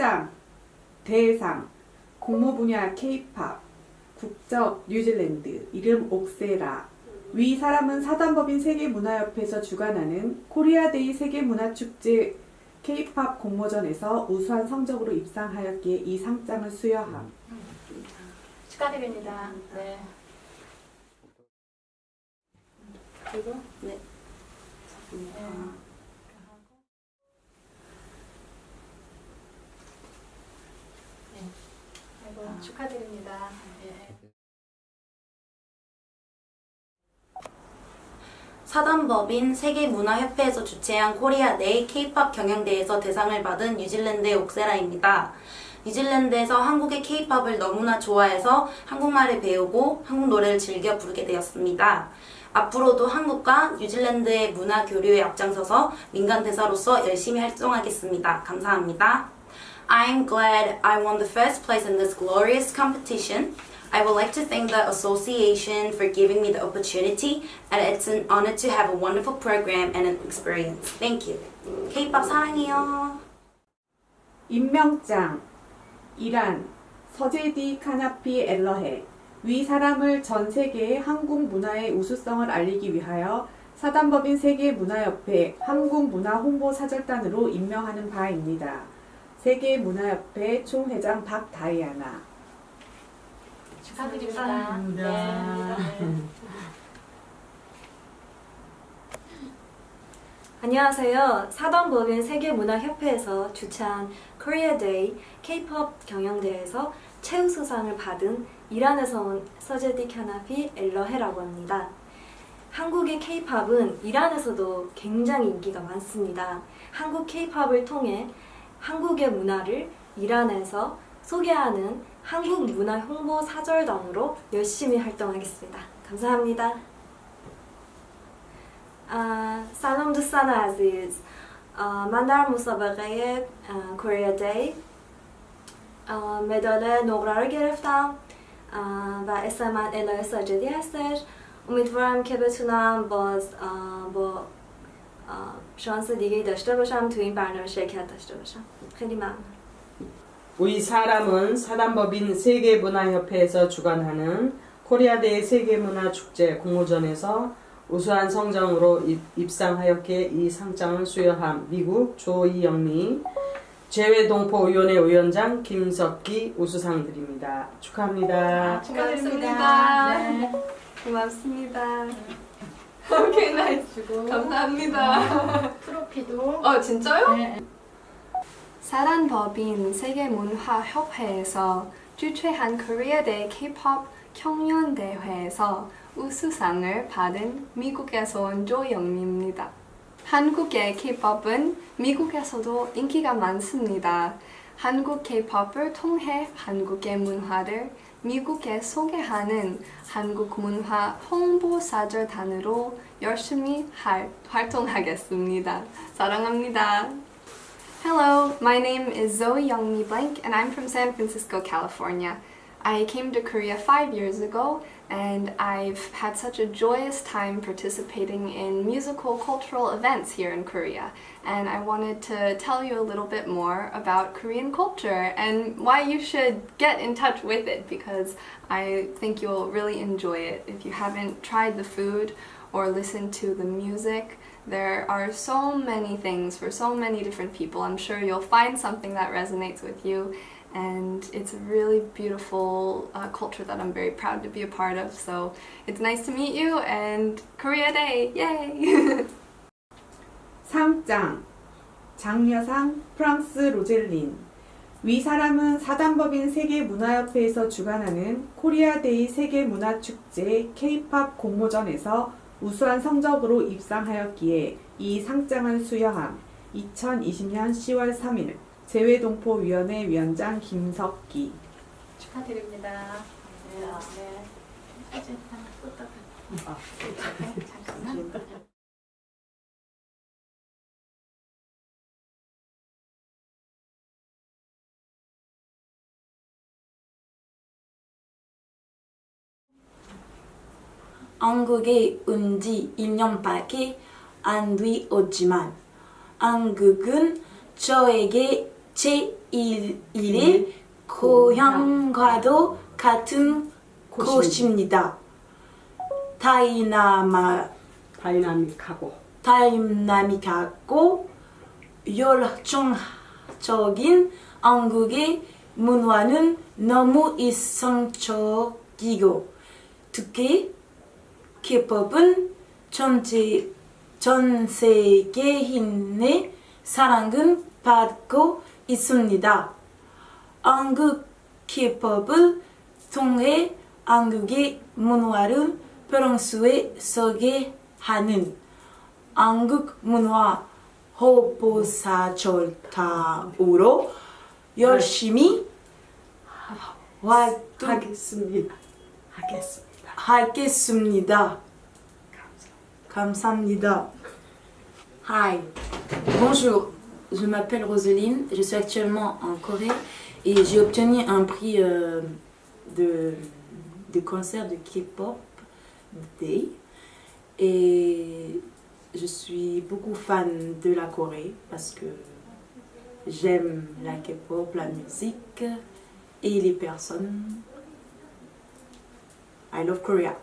상장, 대상, 공모 분야 K-팝, 국적 뉴질랜드, 이름 옥세라. 위 사람은 사단법인 세계문화협회에서 주관하는 코리아데이 세계문화축제 K-팝 공모전에서 우수한 성적으로 입상하였기에 이 상장을 수여함. 축하드립니다. 네. 그리고 네. 네. 네. 아이고 축하드립니다. 네. 사단법인 세계문화협회에서 주최한 코리아데이 K-팝 경연대회에서 대상을 받은 뉴질랜드의 옥세라입니다. 뉴질랜드에서 한국의 K-팝을 너무나 좋아해서 한국말을 배우고 한국 노래를 즐겨 부르게 되었습니다. 앞으로도 한국과 뉴질랜드의 문화 교류에 앞장서서 민간 대사로서 열심히 활동하겠습니다. 감사합니다. I'm glad I won the first place in this glorious competition. I would like to thank the association for giving me the opportunity, and it's an honor to have a wonderful program and an experience. Thank you. K-pop 사랑해요. 임명장 이란 서제디 카나피 엘러헤 위 사람을 전 세계의 한국 문화의 우수성을 알리기 위하여 사단법인 세계문화협회 한국문화 홍보사절단으로 임명하는 바입니다. 세계문화협회 총회장 박다이아나 축하드립니다. 네. 안녕하세요. 사단법인 세계문화협회에서 주최한 Korea Day K-pop 경연대회에서 최우수상을 받은 이란에서 온 서제디 캬나피 엘러헤라고 합니다. 한국의 K-팝은 이란에서도 굉장히 인기가 많습니다. 한국 K-팝을 통해 한국의 문화를 이란에서 소개하는 한국 문화 홍보 사절단으로 열심히 활동하겠습니다. 감사합니다. سلام دوستان عزیز آه، من در مسابقه کوریا دی مدال نقره رو گرفتم آه، و اسم من الهه ساجدی هستش امیدوارم که بتونم باز آه، با آه، شانس دیگه داشته باشم تو این برنامه شرکت داشته باشم خیلی ممنون 위 사람은 사단법인 세계문화협회에서 주관하는 코리아데이 세계문화축제 공모전에서 우수한 성적으로 입- 입상하였기에 이 상장을 수여함 미국 조이영미 재외동포위원회 위원장 김석기 우수상 드립니다. 축하합니다. 축하드립니다. 네. 고맙습니다. 오케이 나이스. 감사합니다. 트로피도. 어 진짜요? 네. 사단법인 세계문화협회에서 주최한 코리아데이 K-pop 경연 대회에서 우수상을 받은 미국에서 온 조영미입니다. 한국의 K-pop은 미국에서도 인기가 많습니다. 한국 K-pop을 통해 한국의 문화를 미국에 소개하는 한국 문화 홍보사절단으로 열심히 할- 활동하겠습니다. 사랑합니다. Hello, my name is Zoe Youngmi Blank, and I'm from San Francisco, California. I came to Korea five years ago, and I've had such a joyous time participating in musical cultural events here in Korea. And I wanted to tell you a little bit more about Korean culture and why you should get in touch with it because I think you'll really enjoy it. If you haven't tried the food or listened to the music, there are so many things for so many different people. I'm sure you'll find something that resonates with you, and it's a really beautiful uh, culture that I'm very proud to be a part of. So it's nice to meet you, and Korea Day! Yay! 상장 장려상 프랑스 로젤린 위 사람은 사단법인 세계문화협회에서 주관하는 코리아데이 세계문화축제 K-팝 공모전에서 우수한 성적으로 입상하였기에 이 상장을 수여함 2020년 10월 3일 재외동포위원회 위원장 김석기 축하드립니다. 네. 네. 사진 하나 쏟아가. 네, 잠깐만. 한국에 온 지 1년밖에 안 되었지만 한국은 저에게 제1, 1의 고향과도 같은 곳입니다. 다이나마, 다이나믹하고 다이나믹하고 열정적인 한국의 문화는 너무 이성적이고 특히 K-팝은 전체 전 세계인의 사랑을 받고 있습니다. 한국 K-팝을 통해 한국의 문화를 프랑스에 소개하는 한국 문화 홍보사절타우로 열심히 하겠습니다. 하겠습니다. 활동하겠습니다. 감사합니다. Hi. Bonjour, je m'appelle Roseline, je suis actuellement en Corée et j'ai obtenu un prix euh, de, de concert de K-pop Day et je suis beaucoup fan de la Corée parce que j'aime la K-pop, la musique et les personnes. I love Korea.